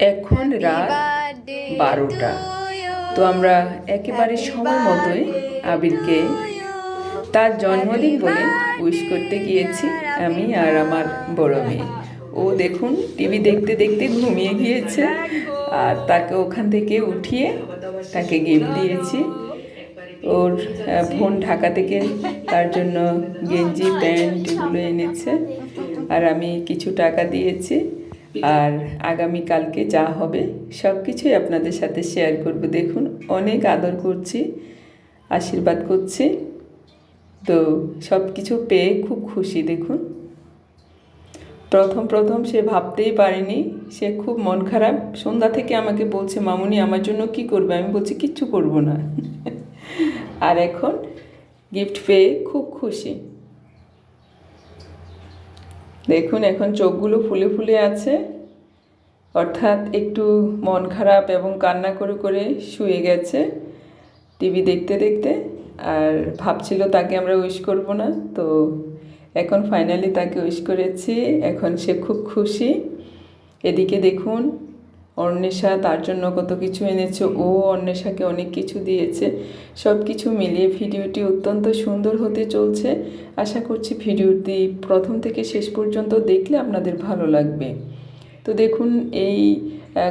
এখন রাত বারোটা। তো আমরা একেবারে সময় মতোই আবিরকে তার জন্মদিন বলে উইশ করতে গিয়েছি আমি আর আমার বড় মেয়ে। ও দেখুন টিভি দেখতে দেখতে ঘুমিয়ে গিয়েছে। আর তাকে ওখান থেকে উঠিয়ে তাকে গিফট দিয়েছি। ওর বোন ঢাকা থেকে তার জন্য গেঞ্জি প্যান্ট এগুলো এনেছে। আর আমি কিছু টাকা দিয়েছি। আর আগামী কালকে যা হবে, সব কিছুই আপনাদের সাথে শেয়ার করব। দেখুন, অনেক আদর করছি, আশীর্বাদ করছি। তো সব কিছু পেয়ে খুব খুশি, দেখুন। প্রথম প্রথম সে ভাবতেই পারেনি, সে খুব মন খারাপ। সন্ধ্যা থেকে আমাকে বলছে, মামুনি, আমার জন্য কি করবে? আমি বলছি, কিচ্ছু করব না। আর এখন গিফট পেয়ে খুব খুশি। দেখুন, এখন চোখগুলো ফুলে ফুলে আছে। অর্থাৎ একটু মন খারাপ এবং কান্না করে করে শুয়ে গেছে টিভি দেখতে দেখতে। আর ভাবছিল তাকে আমরা উইশ করব না, তো এখন ফাইনালি তাকে উইশ করেছি। এখন সে খুব খুশি। এদিকে দেখুন অন্বেষা তার জন্য কত কিছু এনেছে। ও অন্বেষাকে অনেক কিছু দিয়েছে। সব কিছু মিলিয়ে ভিডিওটি অত্যন্ত সুন্দর হতে চলছে। আশা করছি ভিডিওটি প্রথম থেকে শেষ পর্যন্ত দেখলে আপনাদের ভালো লাগবে। তো দেখুন, এই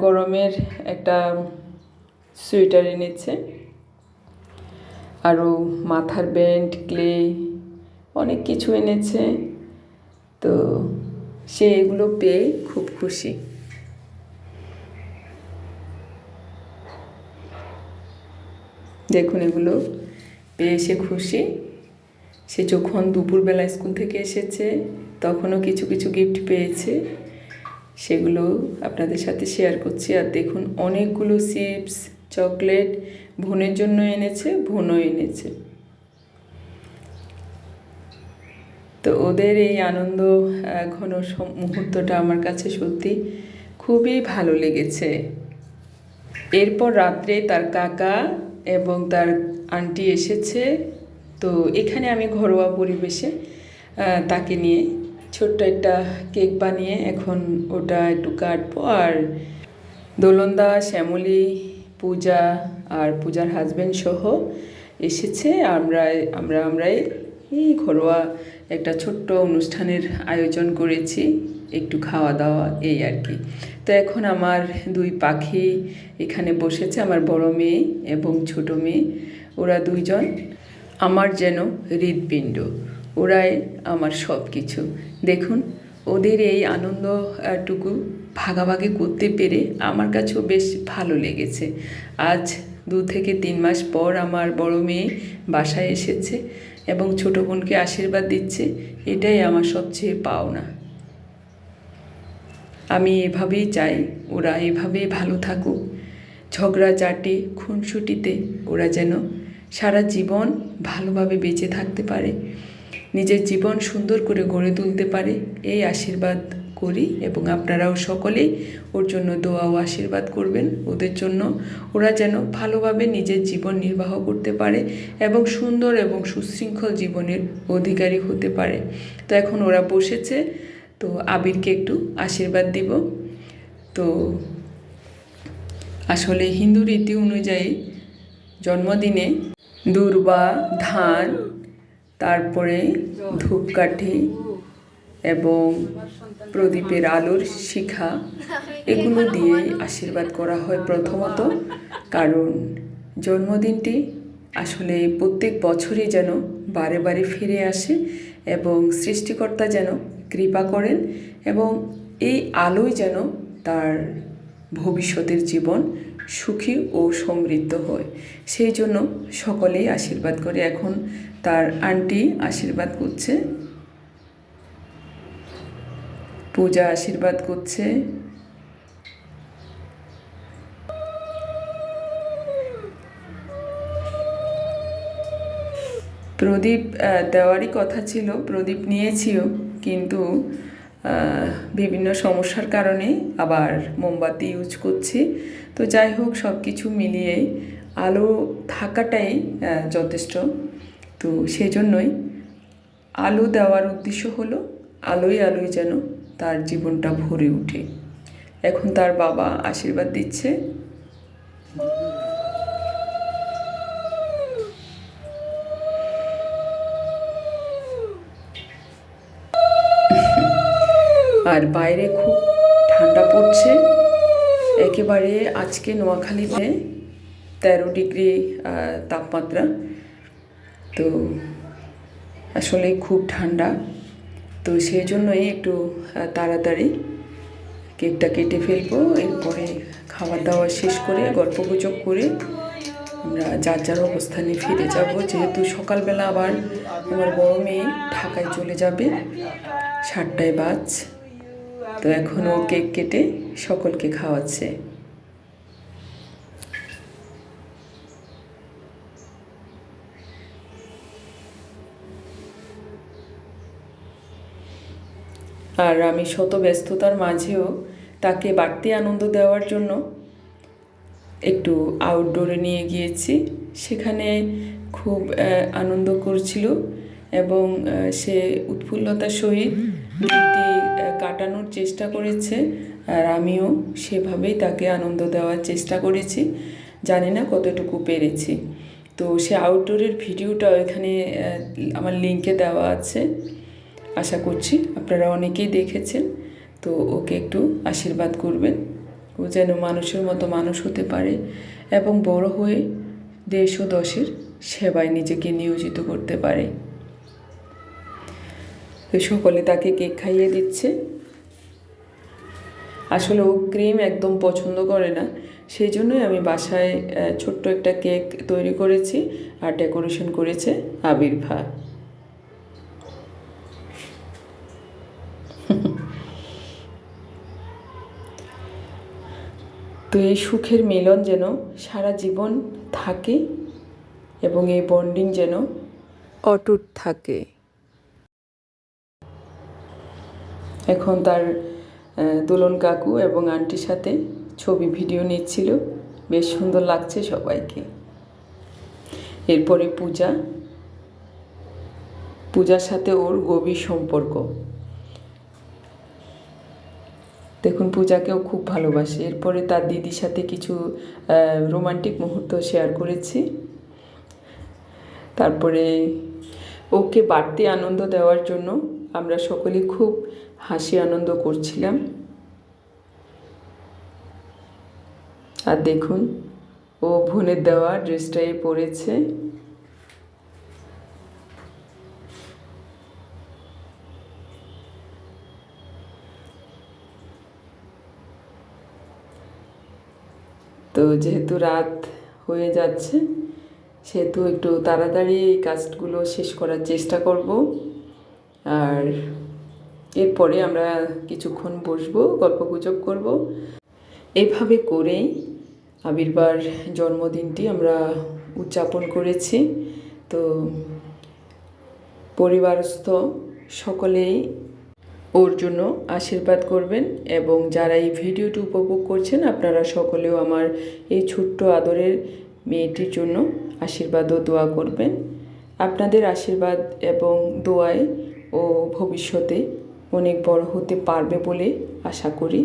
গরমের একটা সোয়েটার এনেছে। আরও মাথার ব্যান্ড, ক্লে, অনেক কিছু এনেছে। তো সে এগুলো পেয়ে খুব খুশি। দেখুন এগুলো। পেয়ে সে খুশি। সে যখন দুপুরবেলা স্কুল থেকে এসেছে, তখনও কিছু কিছু গিফট পেয়েছে। সেগুলো আপনাদের সাথে শেয়ার করছি। আর দেখুন, অনেকগুলো চিপস চকলেট বোনের জন্য এনেছে বোনও এনেছে। তো ওদের এই আনন্দ ঘন মুহূর্তটা আমার কাছে সত্যি খুবই ভালো লেগেছে। এরপর রাত্রে তার কাকা এবং তার আন্টি এসেছে। তো এখানে আমি ঘরোয়া পরিবেশে তাকে নিয়ে ছোট্ট একটা কেক বানিয়ে এখন ওটা একটু কাটবো। আর দোলন্দা, শ্যামলি, পূজা আর পূজার হাজব্যান্ড সহ এসেছে। আমরা আমরা আমরাই এই ঘরোয়া একটা ছোট্ট অনুষ্ঠানের আয়োজন করেছি, একটু খাওয়া দাওয়া এই আর কি। তো এখন আমার দুই পাখি এখানে বসেছে, আমার বড় মেয়ে এবং ছোট মেয়ে, ওরা দুইজন। আমার যেন হৃদপিণ্ড ওরাই আমার সব কিছু দেখুন, ওদের এই আনন্দটুকু ভাগাভাগি করতে পেরে আমার কাছেও বেশ ভালো লেগেছে। আজ দু থেকে তিন মাস পর আমার বড় মেয়ে বাসায় এসেছে। এবং ছোট বোনকে আশীর্বাদ দিচ্ছে, এটাই আমার সবচেয়ে পাওনা। আমি এভাবেই চাই ওরা এভাবেই ভালো থাকুক। ঝগড়া, চাটে, খুনসুটিতে ওরা যেন সারা জীবন ভালোভাবে বেঁচে থাকতে পারে, নিজের জীবন সুন্দর করে গড়ে তুলতে পারে, এই আশীর্বাদ করি এবং আপনারাও সকলেই ওর জন্য দোয়া ও আশীর্বাদ করবেন। ওদের জন্য ওরা যেন ভালোভাবে নিজের জীবন নির্বাহ করতে পারে এবং সুন্দর এবং সুশৃঙ্খল জীবনের অধিকারী হতে পারে। তো এখন ওরা বসেছে, তো আবিরকে একটু আশীর্বাদ দিব। তো আসলে হিন্দু রীতি অনুযায়ী জন্মদিনে দুর্বা, ধান, তারপরে ধূপকাঠি এবং প্রদীপের আলোর শিখা এগুলো দিয়ে আশীর্বাদ করা হয় প্রথমত, কারণ জন্মদিনটি আসলে প্রত্যেক বছরই যেন বারে বারে ফিরে আসে এবং সৃষ্টিকর্তা যেন কৃপা করেন এবং এই আলোই যেন তার ভবিষ্যতের জীবন সুখী ও সমৃদ্ধ হয়। সেই জন্য সকলেই আশীর্বাদ করে এখন তার আন্টি আশীর্বাদ করছে। পূজা আশীর্বাদ করছে। প্রদীপ দেওয়ারই কথা ছিল, প্রদীপ নিয়েছিও, কিন্তু বিভিন্ন সমস্যার কারণে আবার মোমবাতি ইউজ করছি। তো যাই হোক সব কিছু মিলিয়ে আলো থাকাটাই যথেষ্ট। তো সেজন্যই আলো দেওয়ার উদ্দেশ্য হলো আলোয় আলোয় যেন তার জীবনটা ভরে ওঠে। এখন তার বাবা আশীর্বাদ দিচ্ছে। আর বাইরে খুব ঠান্ডা পড়ছে। একেবারে আজকে নোয়াখালীতে তেরো ডিগ্রি তাপমাত্রা। তো আসলে খুব ঠান্ডা। তো সেই জন্যই একটু তাড়াতাড়ি কেকটা কেটে ফেলব। এরপরে খাবার দাওয়া শেষ করে গল্প গুজব করে আমরা যার যার অবস্থানে ফিরে যাব। যেহেতু সকালবেলা আবার আমার বড় মেয়ে ঢাকায় চলে যাবে, সাতটায় বাজ। তো এখনও কেক কেটে সকলকে খাওয়াচ্ছে। আর আমি শত ব্যস্ততার মাঝেও তাকে বাড়তি আনন্দ দেওয়ার জন্য একটু আউটডোরে নিয়ে গিয়েছি। সেখানে খুব আনন্দ করছিল এবং সে উৎফুল্লতার সহিত দিনটি কাটানোর চেষ্টা করেছে আর আমিও সেভাবেই তাকে আনন্দ দেওয়ার চেষ্টা করেছি। জানি না কতটুকু পেরেছি। তো সে আউটডোরের ভিডিওটা এখানে আমার লিঙ্কে দেওয়া আছে। আশা করছি আপনারা অনেকেই দেখেছেন। তো ওকে একটু আশীর্বাদ করবেন। ও যেন মানুষের মতো মানুষ হতে পারে এবং বড় হয়ে দেশ ও দশের সেবায় নিজেকে নিয়োজিত করতে পারে। তো সকলে তাকে কেক খাইয়ে দিচ্ছে। আসলে ও ক্রিম একদম পছন্দ করে না। সেই জন্যই আমি বাসায় ছোট্ট একটা কেক তৈরি করেছি আর ডেকোরেশন করেছে আবির্ভা তো এই সুখের মিলন যেন সারা জীবন থাকে এবং এই বন্ডিং যেন অটুট থাকে। এখন তার দুলন কাকু এবং আন্টির সাথে ছবি, ভিডিও নিচ্ছিল। বেশ সুন্দর লাগছে সবাইকে। এরপরে পূজা। পূজার সাথে ওর গভীর সম্পর্ক। দেখুন, পূজাকেও খুব ভালোবাসে। এরপরে তার দিদির সাথে কিছু রোমান্টিক মুহূর্ত শেয়ার করেছি। তারপরে ওকে বাড়তি আনন্দ দেওয়ার জন্য আমরা সকলে খুব হাসি আনন্দ করছিলাম। আর দেখুন, ও বোনের দেওয়া ড্রেসটাই পরেছে। তো যেহেতু রাত হয়ে যাচ্ছে, সেহেতু একটু তাড়াতাড়ি এই কাজগুলো শেষ করার চেষ্টা করব। আর এরপরে আমরা কিছুক্ষণ বসবো গল্প গুজব করব। এইভাবে করেই আবির্বার জন্মদিনটি আমরা উদযাপন করেছি। তো পরিবারস্থ সকলেই ওর জন্য আশীর্বাদ করবেন এবং যারা এই ভিডিওটি উপভোগ করছেন, আপনারা সকলেও আমার এই ছোট্ট আদরের মেয়েটির জন্য আশীর্বাদ ও দোয়া করবেন। আপনাদের আশীর্বাদ এবং দোয়ায় ও ভবিষ্যতে অনেক বড় হতে পারবে বলে আশা করি।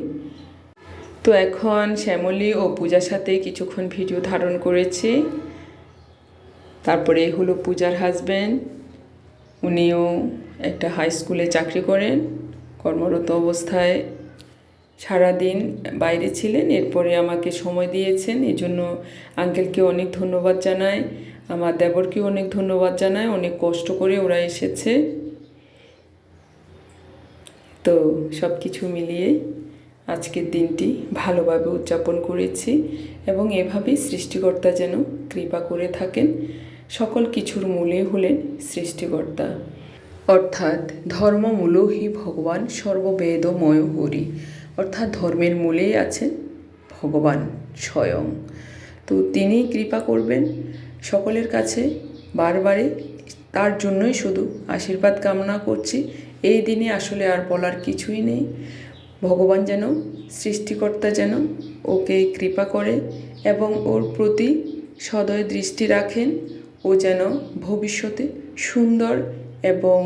তো এখন শ্যামলী ও পূজার সাথে কিছুক্ষণ ভিডিও ধারণ করেছি। তারপরে হলো পূজার হাজব্যান্ড উনিও একটা হাই স্কুলে চাকরি করেন। কর্মরত অবস্থায় সারাদিন বাইরে ছিলেন, এরপরে আমাকে সময় দিয়েছেন। এই জন্য আঙ্কেলকে অনেক ধন্যবাদ জানাই, আমার দেবরকেও অনেক ধন্যবাদ জানাই, অনেক কষ্ট করে ওরা এসেছে। তো সব কিছু মিলিয়ে আজকের দিনটি ভালোভাবে উদযাপন করেছি এবং এভাবেই সৃষ্টিকর্তা যেন কৃপা করে থাকেন, সকল কিছুর মূলে হলেন সৃষ্টিকর্তা। অর্থাৎ ধর্মমূল হি ভগবান সর্ববেদময় হরি। অর্থাৎ ধর্মের মূলেই আছেন ভগবান স্বয়ং। তো তিনি কৃপা করবেন সকলের কাছে বারবারে। তার জন্যই শুধু আশীর্বাদ কামনা করছি। এই দিনে আসলে আর বলার কিছুই নেই। ভগবান যেন, সৃষ্টিকর্তা যেন ওকে কৃপা করে এবং ওর প্রতি সদয় দৃষ্টি রাখেন। ও যেন ভবিষ্যতে সুন্দর এবং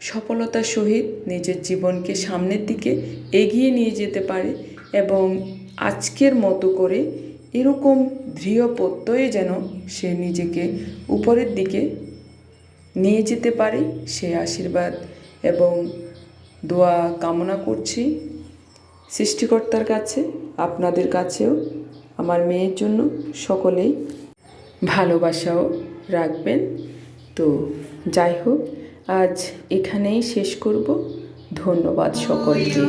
সফলতার সহিত নিজের জীবনকে সামনের দিকে এগিয়ে নিয়ে যেতে পারে এবং আজকের মতো করে এরকম দৃঢ় প্রত্যয়ে যেন সে নিজেকে উপরের দিকে নিয়ে যেতে পারে, সে আশীর্বাদ এবং দোয়া কামনা করছি সৃষ্টিকর্তার কাছে, আপনাদের কাছেও, আমার মেয়ের জন্য সকলেই ভালোবাসাও রাখবেন। তো যাই হোক আজ এখানেই শেষ করব। ধন্যবাদ সকলকে।